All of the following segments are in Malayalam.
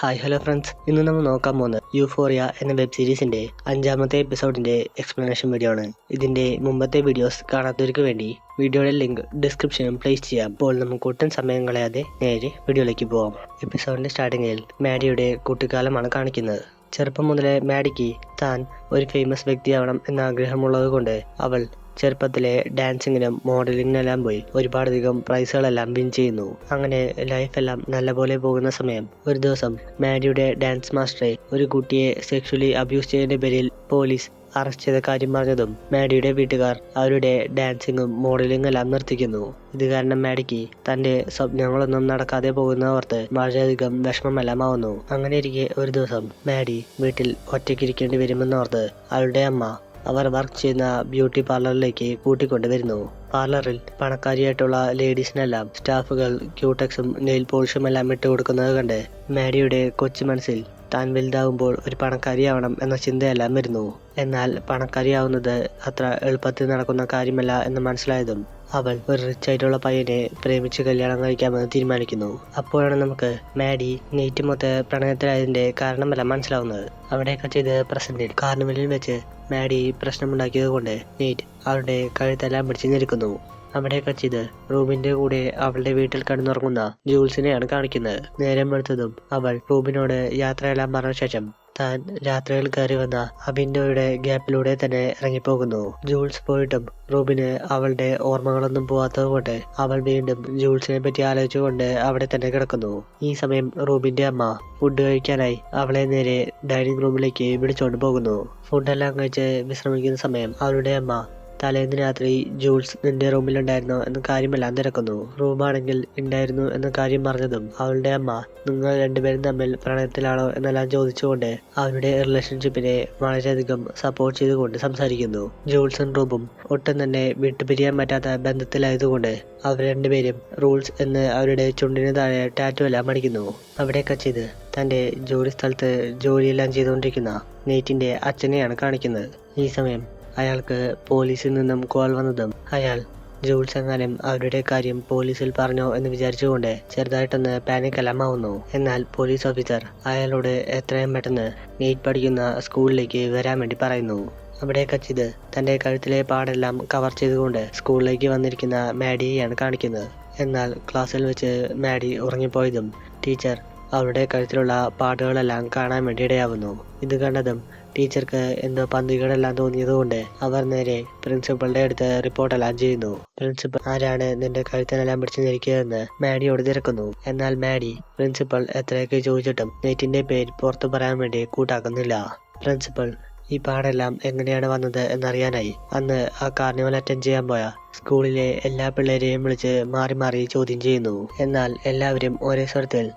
Hi hello friends. ഇന്ന് നമ്മൾ നോക്കാൻ പോകുന്നത് യൂഫോറിയ എന്ന വെബ് സീരീസിന്റെ അഞ്ചാമത്തെ എപ്പിസോഡിന്റെ എക്സ്പ്ലനേഷൻ വീഡിയോ ആണ്. ഇതിന്റെ മുമ്പത്തെ വീഡിയോസ് കാണാത്തവർക്ക് വേണ്ടി വീഡിയോയുടെ ലിങ്ക് ഡിസ്ക്രിപ്ഷനിൽ പ്ലേസ് ചെയ്യാം. അപ്പോൾ നമുക്ക് ഒട്ടും സമയം കളയാതെ നേരെ വീഡിയോയിലേക്ക് പോവാം. എപ്പിസോഡിന്റെ സ്റ്റാർട്ടിങ്ങിൽ മാഡിയുടെ കുട്ടിക്കാലമാണ് കാണിക്കുന്നത്. ചെറുപ്പം മുതലേ മാഡിക്ക് താൻ ഒരു ഫേമസ് വ്യക്തിയാവണം എന്ന ആഗ്രഹമുള്ളത് കൊണ്ട് അവൾ ചെറുപ്പത്തിലെ ഡാൻസിങ്ങിനും മോഡലിങ്ങിനെല്ലാം പോയി ഒരുപാടധികം പ്രൈസുകളെല്ലാം വിൻ ചെയ്യുന്നു. അങ്ങനെ ലൈഫെല്ലാം നല്ലപോലെ പോകുന്ന സമയം ഒരു ദിവസം മാഡിയുടെ ഡാൻസ് മാസ്റ്ററെ ഒരു കുട്ടിയെ സെക്ഷലി അബ്യൂസ് ചെയ്തതിന്റെ പേരിൽ പോലീസ് അറസ്റ്റ് ചെയ്ത കാര്യം പറഞ്ഞതും മാഡിയുടെ വീട്ടുകാർ അവരുടെ ഡാൻസിങ്ങും മോഡലിംഗും എല്ലാം നിർത്തിക്കുന്നു. ഇത് കാരണം മാഡിക്ക് തന്റെ സ്വപ്നങ്ങളൊന്നും നടക്കാതെ പോകുന്നവർക്ക് വളരെയധികം വിഷമമെല്ലാം ആവുന്നു. അങ്ങനെ ഇരിക്കെ ഒരു ദിവസം മാഡി വീട്ടിൽ ഒറ്റയ്ക്കിരിക്കേണ്ടി വരുമെന്നോർത്ത് അവളുടെ അമ്മ അവർ വർക്ക് ചെയ്യുന്ന ബ്യൂട്ടി പാർലറിലേക്ക് കൂട്ടിക്കൊണ്ടുവരുന്നു. പാർലറിൽ പണക്കാരിയായിട്ടുള്ള ലേഡീസിനെല്ലാം സ്റ്റാഫുകൾ ക്യൂടെക്സും നെയിൽ പോളിഷും എല്ലാം ഇട്ട് കൊടുക്കുന്നത് കണ്ട് മാരിയുടെ കൊച്ചു മനസ്സിൽ താൻ വലുതാവുമ്പോൾ ഒരു പണക്കാരിയാവണം എന്ന ചിന്തയെല്ലാം വരുന്നു. എന്നാൽ പണക്കാരിയാവുന്നത് അത്ര എളുപ്പത്തിൽ നടക്കുന്ന കാര്യമല്ല എന്ന് മനസ്സിലായതും അവൾ ഒരു റിച്ച് ആയിട്ടുള്ള പയ്യനെ പ്രേമിച്ച് കല്യാണം കഴിക്കാമെന്ന് തീരുമാനിക്കുന്നു. അപ്പോഴാണ് നമുക്ക് മാഡി നെയ്റ്റ് മൊത്ത പ്രണയത്തിലായതിന്റെ കാരണമെല്ലാം മനസ്സിലാവുന്നത്. അവിടെയൊക്കെ ചെയ്ത് പ്രസന്റിൽ കാർണിവലിൽ വെച്ച് മാഡി പ്രശ്നമുണ്ടാക്കിയത് കൊണ്ട് നെയ്റ്റ് അവരുടെ കഴുത്തെല്ലാം പിടിച്ചു നിൽക്കുന്നു അവിടെ കച്ചിത് റൂബിന്റെ കൂടെ അവളുടെ വീട്ടിൽ കിടന്നുറങ്ങുന്ന ജൂൾസിനെയാണ് കാണിക്കുന്നത്. നേരം വെളുത്തതും അവൾ റൂബിനോട് യാത്രയെല്ലാം പറഞ്ഞ ശേഷം താൻ രാത്രിയിൽ കയറി വന്ന അബിൻഡോയുടെ ഗ്യാപ്പിലൂടെ തന്നെ ഇറങ്ങിപ്പോകുന്നു. ജൂൾസ് പോയിട്ടും റൂബിന് അവളുടെ ഓർമ്മകളൊന്നും പോവാത്തത് കൊണ്ട് അവൾ വീണ്ടും ജൂൾസിനെ പറ്റി ആലോചിച്ചുകൊണ്ട് അവിടെ തന്നെ കിടക്കുന്നു. ഈ സമയം റൂബിന്റെ അമ്മ ഫുഡ് കഴിക്കാനായി അവളെ നേരെ ഡൈനിങ് റൂമിലേക്ക് വിളിച്ചുകൊണ്ട് പോകുന്നു. ഫുഡെല്ലാം കഴിച്ച് വിശ്രമിക്കുന്ന സമയം അവളുടെ അമ്മ തലേന്ന് രാത്രി ജൂൾസ് നിന്റെ റൂമിലുണ്ടായിരുന്നോ എന്ന കാര്യമെല്ലാം തിരക്കുന്നു. റൂമാണെങ്കിൽ ഉണ്ടായിരുന്നു എന്ന കാര്യം പറഞ്ഞതും അവളുടെ അമ്മ നിങ്ങൾ രണ്ടുപേരും തമ്മിൽ പ്രണയത്തിലാണോ എന്നെല്ലാം ചോദിച്ചുകൊണ്ട് അവരുടെ റിലേഷൻഷിപ്പിനെ വളരെയധികം സപ്പോർട്ട് ചെയ്തുകൊണ്ട് സംസാരിക്കുന്നു. ജൂൾസും റൂബും ഒട്ടും തന്നെ വിട്ടുപിരിയാൻ പറ്റാത്ത ബന്ധത്തിലായതുകൊണ്ട് അവർ രണ്ടുപേരും റൂൾസ് എന്ന് അവരുടെ ചുണ്ടിന് താഴെ ടാറ്റു എല്ലാം അടിക്കുന്നു. അവിടെയൊക്കെ ചെയ്ത് തന്റെ ജോലി സ്ഥലത്ത് ജോലിയെല്ലാം ചെയ്തുകൊണ്ടിരിക്കുന്ന നെയ്റ്റിന്റെ അച്ഛനെയാണ് കാണിക്കുന്നത്. ഈ സമയം അയാൾക്ക് പോലീസിൽ നിന്നും കോൾ വന്നതും അയാൾ ജൂൾസ് എങ്ങാനും അവരുടെ കാര്യം പോലീസിൽ പറഞ്ഞോ എന്ന് വിചാരിച്ചുകൊണ്ട് ചെറുതായിട്ടൊന്ന് പാനിക് അലമാവുന്നു. എന്നാൽ പോലീസ് ഓഫീസർ അയാളോട് എത്രയും പെട്ടെന്ന് നീറ്റ് പഠിക്കുന്ന സ്കൂളിലേക്ക് വരാൻ വേണ്ടി പറയുന്നു. അവിടെ കച്ചിത് തന്റെ കഴുത്തിലെ പാടെല്ലാം കവർ ചെയ്തുകൊണ്ട് സ്കൂളിലേക്ക് വന്നിരിക്കുന്ന മാഡിയെയാണ് കാണിക്കുന്നത്. എന്നാൽ ക്ലാസ്സിൽ വെച്ച് മാഡി ഉറങ്ങിപ്പോയതും ടീച്ചർ അവരുടെ കഴുത്തിലുള്ള പാടുകളെല്ലാം കാണാൻ വേണ്ടി ഇടയാവുന്നു. ഇത് കണ്ടതും ടീച്ചർക്ക് എന്തോ പന്തികളെല്ലാം തോന്നിയതുകൊണ്ട് അവർ നേരെ പ്രിൻസിപ്പളുടെ അടുത്ത് റിപ്പോർട്ടെല്ലാം ചെയ്യുന്നു. പ്രിൻസിപ്പൽ ആരാണ് നിന്റെ കഴുത്തിനെല്ലാം പിടിച്ചു നിൽക്കുകയെന്ന് മാഡിയോട് തിരക്കുന്നു. എന്നാൽ മാഡി പ്രിൻസിപ്പൽ എത്രയൊക്കെ ചോദിച്ചിട്ടും നെറ്റിന്റെ പേര് പുറത്തു പറയാൻ വേണ്ടി കൂട്ടാക്കുന്നില്ല. പ്രിൻസിപ്പൽ ഈ പാടെല്ലാം എങ്ങനെയാണ് വന്നത് എന്നറിയാനായി. അന്ന് ആ കാർണിവൽ അറ്റൻഡ് ചെയ്യാൻ പോയ സ്കൂളിലെ എല്ലാ പിള്ളേരെയും വിളിച്ച് മാറി മാറി ചോദ്യം ചെയ്യുന്നു. എന്നാൽ എല്ലാവരും ഒരേ സ്വരത്തിൽ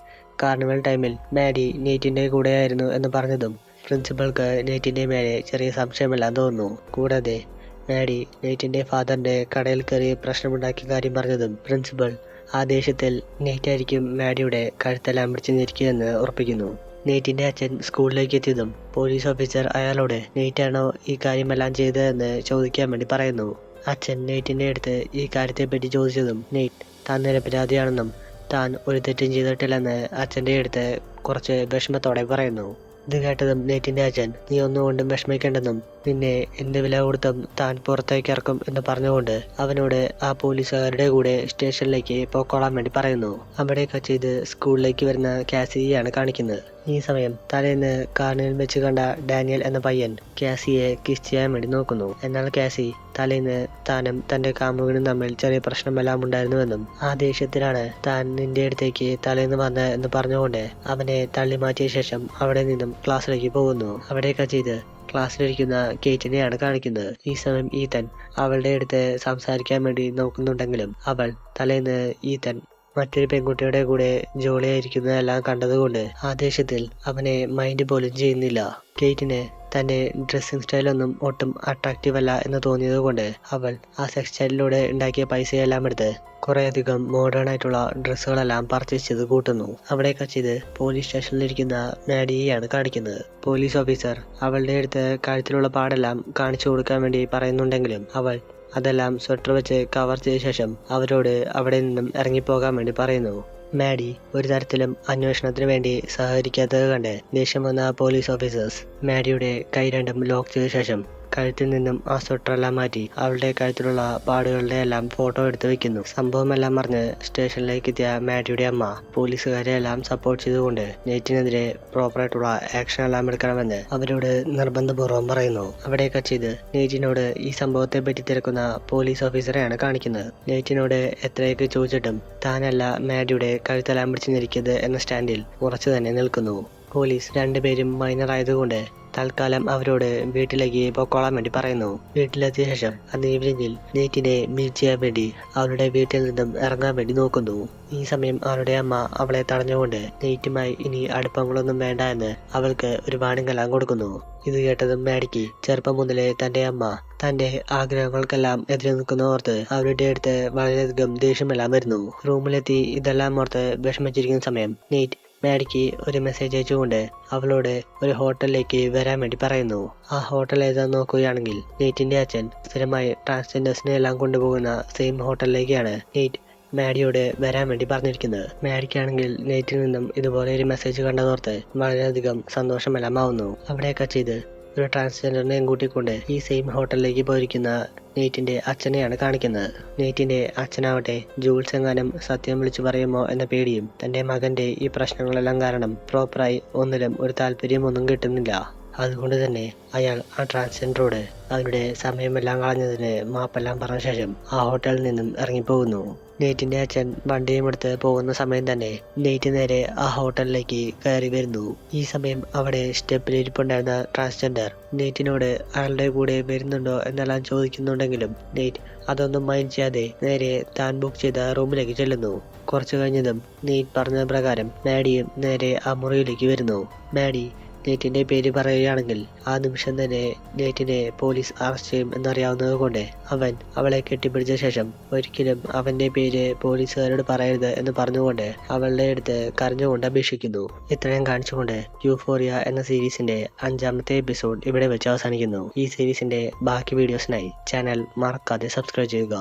കാർണിവൽ ടൈമിൽ മാഡി നീറ്റിന്റെ കൂടെയായിരുന്നു എന്ന് പറഞ്ഞതും പ്രിൻസിപ്പൾക്ക് നെയ്റ്റിന്റെ മേലെ ചെറിയ സംശയമെല്ലാം തോന്നുന്നു. കൂടാതെ മാഡി നെയ്റ്റിന്റെ ഫാദറിന്റെ കടയിൽ കയറി പ്രശ്നമുണ്ടാക്കിയ കാര്യം പറഞ്ഞതും പ്രിൻസിപ്പൽ ആ ദേഷ്യത്തിൽ നെയ്റ്റായിരിക്കും മാഡിയുടെ കഴുത്തെല്ലാം പിടിച്ചു നിൽക്കുകയെന്ന് ഉറപ്പിക്കുന്നു. നെയ്റ്റിന്റെ അച്ഛൻ സ്കൂളിലേക്ക് എത്തിയതും പോലീസ് ഓഫീസർ അയാളോട് നെയ്റ്റാണോ ഈ കാര്യമെല്ലാം ചെയ്തതെന്ന് ചോദിക്കാൻ വേണ്ടി പറയുന്നു? അച്ഛൻ നെയ്റ്റിന്റെ അടുത്ത് ഈ കാര്യത്തെപ്പറ്റി ചോദിച്ചതും നെയ്റ്റ് താൻ നിരപരാധിയാണെന്നും താൻ ഒരു തെറ്റും ചെയ്തിട്ടില്ലെന്ന് അച്ഛന്റെ അടുത്ത് കുറച്ച് വിഷമത്തോടെ പറയുന്നു. ഇത് കേട്ടതും നെയ്റ്റിന്റെ അച്ഛൻ നീ ഒന്നുകൊണ്ടും വിഷമിക്കേണ്ടെന്നും നിന്നെ എന്ത് വില കൊടുത്തും താൻ പുറത്തേക്ക് ഇറക്കും എന്ന് പറഞ്ഞുകൊണ്ട് അവനോട് ആ പോലീസുകാരുടെ കൂടെ സ്റ്റേഷനിലേക്ക് പോക്കോളാൻ വേണ്ടി പറയുന്നു. അവിടെയൊക്കെ ചെയ്ത് സ്കൂളിലേക്ക് വരുന്ന കാസിയെയാണ് കാണിക്കുന്നത്. ഈ സമയം തലേന്ന് കാറിനിൽ വെച്ച് കണ്ട ഡാനിയൽ എന്ന പയ്യൻ കാസിയെ കിസ് ചെയ്യാൻ വേണ്ടി നോക്കുന്നു. എന്നാൽ കാസി തലേന്ന് താനും തന്റെ കാമുകനും തമ്മിൽ ചെറിയ പ്രശ്നമെല്ലാം ഉണ്ടായിരുന്നുവെന്നും ആ ദേഷ്യത്തിലാണ് താൻ നിന്റെ അടുത്തേക്ക് തലേന്ന് വന്ന എന്ന് പറഞ്ഞുകൊണ്ട് അവനെ തള്ളി മാറ്റിയ ശേഷം അവിടെ നിന്നും ക്ലാസ്സിലേക്ക് പോകുന്നു. അവിടെയൊക്കെ ചെയ്ത് ക്ലാസ്സിലിരിക്കുന്ന കേറ്റിനെയാണ് കാണിക്കുന്നത്. ഈ സമയം ഈതൻ അവളുടെ അടുത്ത് സംസാരിക്കാൻ വേണ്ടി നോക്കുന്നുണ്ടെങ്കിലും അവൾ തലേന്ന് ഈതൻ മറ്റൊരു പെൺകുട്ടിയുടെ കൂടെ ജോളിയായിരിക്കുന്നതെല്ലാം കണ്ടതുകൊണ്ട് ആ ദേഷ്യത്തിൽ അവനെ മൈൻഡ് പോലും ചെയ്യുന്നില്ല. കേറ്റിന് തന്റെ ഡ്രസ്സിംഗ് സ്റ്റൈലൊന്നും ഒട്ടും അട്രാക്റ്റീവ് അല്ല എന്ന് തോന്നിയതുകൊണ്ട് അവൾ ആ സെക്സ് സ്റ്റൈലിലൂടെ ഉണ്ടാക്കിയ പൈസയെല്ലാം എടുത്ത് കുറേയധികം മോഡേൺ ആയിട്ടുള്ള ഡ്രസ്സുകളെല്ലാം പർച്ചേസ് ചെയ്ത് കൂട്ടുന്നു. അവിടെയൊക്കെ ചെയ്ത് പോലീസ് സ്റ്റേഷനിലിരിക്കുന്ന മാഡിയെയാണ് കാണിക്കുന്നത്. പോലീസ് ഓഫീസർ അവളുടെ അടുത്ത് കഴുത്തിലുള്ള പാടെല്ലാം കാണിച്ചു കൊടുക്കാൻ വേണ്ടി പറയുന്നുണ്ടെങ്കിലും അവൾ അതെല്ലാം സ്വെറ്റർ വെച്ച് കവർ ചെയ്ത ശേഷം അവരോട് അവിടെ നിന്നും ഇറങ്ങിപ്പോകാൻ വേണ്ടി പറയുന്നു. മാഡി ഒരു തരത്തിലും അന്വേഷണത്തിന് വേണ്ടി സഹകരിക്കാത്തത് കണ്ട് ദേഷ്യം വന്ന പോലീസ് ഓഫീസേഴ്സ് മാഡിയുടെ കൈ രണ്ടും ലോക്ക് ചെയ്ത ശേഷം കഴുത്തിൽ നിന്നും ആ സ്വെറ്ററെല്ലാം മാറ്റി അവളുടെ കഴുത്തിലുള്ള പാടുകളുടെ എല്ലാം ഫോട്ടോ എടുത്ത് വെക്കുന്നു. സംഭവമെല്ലാം പറഞ്ഞ് സ്റ്റേഷനിലേക്ക് എത്തിയ മാഡിയുടെ അമ്മ പോലീസുകാരെ എല്ലാം സപ്പോർട്ട് ചെയ്തുകൊണ്ട് നെയ്റ്റിനെതിരെ പ്രോപ്പറായിട്ടുള്ള ആക്ഷൻ എല്ലാം എടുക്കണമെന്ന് അവരോട് നിർബന്ധപൂർവം പറയുന്നു. അവിടെ ചെയ്ത് നെയ്റ്റിനോട് ഈ സംഭവത്തെ പറ്റി തിരക്കുന്ന പോലീസ് ഓഫീസറെയാണ് കാണിക്കുന്നത്. നെയ്റ്റിനോട് എത്രയൊക്കെ ചോദിച്ചിട്ടും താനല്ല മാഡിയുടെ കഴുത്തെല്ലാം പിടിച്ചു നിൽക്കുന്നത് എന്ന സ്റ്റാൻഡിൽ ഉറച്ചു തന്നെ നിൽക്കുന്നു. പോലീസ് രണ്ടുപേരും മൈനർ ആയതുകൊണ്ട് തൽക്കാലം അവരോട് വീട്ടിലേക്ക് പൊക്കോളാൻ വേണ്ടി പറയുന്നു. വീട്ടിലെത്തിയ ശേഷം അന്ന് ഈവനിങ്ങിൽ നെയ്റ്റിനെ മീറ്റ് ചെയ്യാൻ വേണ്ടി അവളുടെ വീട്ടിൽ നിന്നും ഇറങ്ങാൻ വേണ്ടി നോക്കുന്നു. ഈ സമയം അവളുടെ അമ്മ അവളെ തടഞ്ഞുകൊണ്ട് നെയ്റ്റുമായി ഇനി അടുപ്പങ്ങളൊന്നും വേണ്ട എന്ന് അവൾക്ക് ഒരു വാണിംഗെല്ലാം കൊടുക്കുന്നു. ഇത് കേട്ടതും മാഡിക്ക് ചെറുപ്പം മുതലേ തന്റെ അമ്മ തന്റെ ആഗ്രഹങ്ങൾക്കെല്ലാം എതിരെ നിൽക്കുന്ന ഓർത്ത് അവരുടെ അടുത്ത് വളരെയധികം ദേഷ്യമെല്ലാം വരുന്നു. റൂമിലെത്തി ഇതെല്ലാം ഓർത്ത് വിഷമിച്ചിരിക്കുന്ന സമയം നെയ്റ്റ് മാഡിക്ക് ഒരു മെസ്സേജ് അയച്ചുകൊണ്ട് അവളോട് ഒരു ഹോട്ടലിലേക്ക് വരാൻ വേണ്ടി പറയുന്നു. ആ ഹോട്ടൽ ഏതാന്ന് നോക്കുകയാണെങ്കിൽ നെയ്റ്റിന്റെ അച്ഛൻ സ്ഥിരമായി ട്രാൻസ്ജെൻഡേഴ്സിനെ എല്ലാം കൊണ്ടുപോകുന്ന സെയിം ഹോട്ടലിലേക്കാണ് നെയ്റ്റ് മാഡിയോട് വരാൻ വേണ്ടി പറഞ്ഞിരിക്കുന്നത്. മാഡിക്കാണെങ്കിൽ നെയ്റ്റിൽ നിന്നും ഇതുപോലെ ഒരു മെസ്സേജ് കണ്ടതോർത്ത് വളരെയധികം സന്തോഷമെല്ലാം ആവുന്നു അവിടെയൊക്കെ ചെയ്ത് ഒരു ട്രാൻസ്ജെൻഡറിനെയും കൂട്ടിക്കൊണ്ട് ഈ സെയിം ഹോട്ടലിലേക്ക് പോയിരിക്കുന്ന നെയ്റ്റിന്റെ അച്ഛനെയാണ് കാണിക്കുന്നത്. നെയ്റ്റിന്റെ അച്ഛനാവട്ടെ ജൂൾസ് എങ്ങാനും സത്യം വിളിച്ചു പറയുമോ എന്ന പേടിയും തന്റെ മകന്റെ ഈ പ്രശ്നങ്ങളെല്ലാം കാരണം പ്രോപ്പറായി ഒന്നിലും ഒരു താല്പര്യമൊന്നും കിട്ടുന്നില്ല. അതുകൊണ്ട് തന്നെ അയാൾ ആ ട്രാൻസ്ജെൻഡറോട് അവരുടെ സമയമെല്ലാം കളഞ്ഞതിന് മാപ്പെല്ലാം പറഞ്ഞ ശേഷം ആ ഹോട്ടലിൽ നിന്നും ഇറങ്ങിപ്പോകുന്നു. നെയ്റ്റിന്റെ അച്ഛൻ വണ്ടിയും എടുത്ത് പോകുന്ന സമയം തന്നെ നെയ്റ്റ് നേരെ ആ ഹോട്ടലിലേക്ക് കയറി വരുന്നു. ഈ സമയം അവിടെ സ്റ്റെപ്പിൽ ഇരിപ്പുണ്ടായിരുന്ന ട്രാൻസ്ജെൻഡർ നെയ്റ്റിനോട് അയാളുടെ കൂടെ വരുന്നുണ്ടോ എന്നെല്ലാം ചോദിക്കുന്നുണ്ടെങ്കിലും നെയ്റ്റ് അതൊന്നും മൈൻഡ് ചെയ്യാതെ നേരെ താൻ ബുക്ക് ചെയ്ത റൂമിലേക്ക് ചെല്ലുന്നു. കുറച്ചു കഴിഞ്ഞതും നെയ്റ്റ് പറഞ്ഞ പ്രകാരം മാഡിയും നേരെ ആ മുറിയിലേക്ക് വരുന്നു. മാഡി നെയ്റ്റിന്റെ പേര് പറയുകയാണെങ്കിൽ ആ നിമിഷം തന്നെ നേറ്റിനെ പോലീസ് അറസ്റ്റ് ചെയ്യും എന്നറിയാവുന്നത് കൊണ്ട് അവൻ അവളെ കെട്ടിപ്പിടിച്ച ശേഷം ഒരിക്കലും അവന്റെ പേര് പോലീസുകാരോട് പറയരുത് എന്ന് പറഞ്ഞുകൊണ്ട് അവളുടെ അടുത്ത് കരഞ്ഞുകൊണ്ട് അപേക്ഷിക്കുന്നു. ഇത്രയും കാണിച്ചുകൊണ്ട് യൂഫോറിയ എന്ന സീരീസിന്റെ അഞ്ചാമത്തെ എപ്പിസോഡ് ഇവിടെ വെച്ച് അവസാനിക്കുന്നു. ഈ സീരീസിന്റെ ബാക്കി വീഡിയോസിനായി ചാനൽ മറക്കാതെ സബ്സ്ക്രൈബ് ചെയ്യുക.